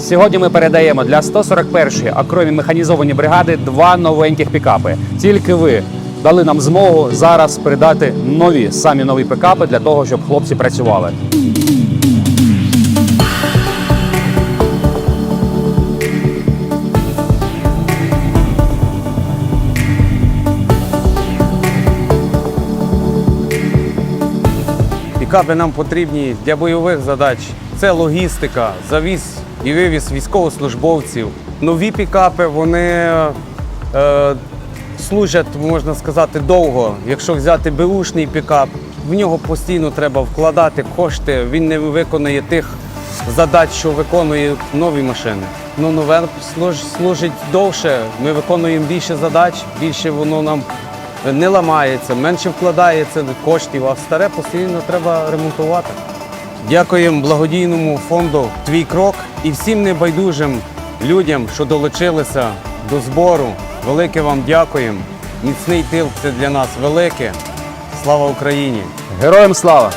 Сьогодні ми передаємо для 141-ї окремі механізовані бригади два новеньких пікапи. Тільки ви дали нам змогу зараз передати нові самі нові пікапи для того, щоб хлопці працювали. Пікапи нам потрібні для бойових задач. Це логістика, завіз і вивіз військовослужбовців. Нові пікапи вони е, служать, можна сказати, довго. Якщо взяти беушний пікап, в нього постійно треба вкладати кошти, він не виконує тих задач, що виконує нові машини. Ну, нове служ- служить довше. Ми виконуємо більше задач, більше воно нам не ламається, менше вкладається коштів, а старе постійно треба ремонтувати. Дякуємо благодійному фонду Твій крок і всім небайдужим людям, що долучилися до збору. Велике вам дякуємо. Міцний тил це для нас велике. Слава Україні! Героям слава!